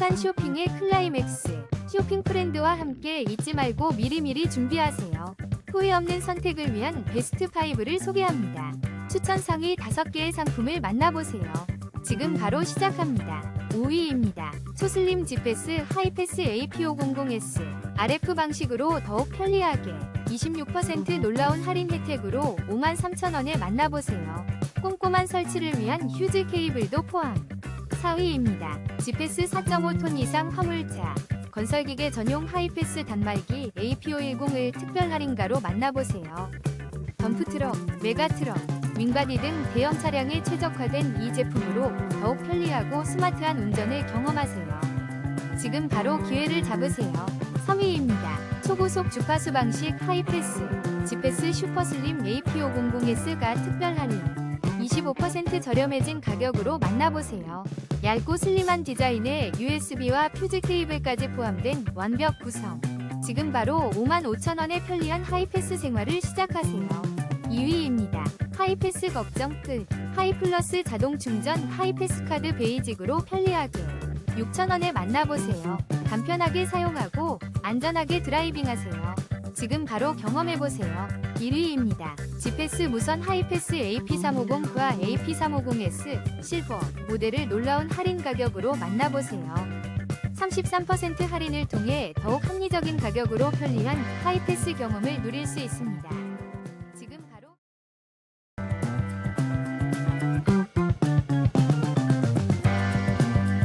행복한 쇼핑의 클라이맥스. 쇼핑 프렌드와 함께 잊지 말고 미리미리 준비하세요. 후회 없는 선택을 위한 베스트 5를 소개합니다. 추천 상위 5개의 상품을 만나보세요. 지금 바로 시작합니다. 5위입니다. 소슬림 지패스 하이패스 AP500S RF 방식으로 더욱 편리하게 26% 놀라운 할인 혜택으로 53,000원에 만나보세요. 꼼꼼한 설치를 위한 휴즈 케이블도 포함. 4위입니다. 지패스 4.5톤 이상 화물차 건설기계 전용 하이패스 단말기 AP510을 특별 할인가로 만나보세요. 덤프트럭, 메가트럭, 윙바디 등 대형 차량에 최적화된 이 제품으로 더욱 편리하고 스마트한 운전을 경험하세요. 지금 바로 기회를 잡으세요. 3위입니다. 초고속 주파수 방식 하이패스 지패스 슈퍼슬림 AP500S가 특별 할인 25% 저렴해진 가격으로 만나보세요. 얇고 슬림한 디자인에 USB와 퓨즈 케이블까지 포함된 완벽 구성. 지금 바로 55,000원의 편리한 하이패스 생활을 시작하세요. 2위입니다. 하이패스 걱정 끝. 하이플러스 자동 충전 하이패스 카드 베이직으로 편리하게 6,000원에 만나보세요. 간편하게 사용하고 안전하게 드라이빙하세요. 지금 바로 경험해보세요. 1위입니다. 지패스 무선 하이패스 AP350과 AP350S 실버 모델을 놀라운 할인 가격으로 만나보세요. 33% 할인을 통해 더욱 합리적인 가격으로 편리한 하이패스 경험을 누릴 수 있습니다.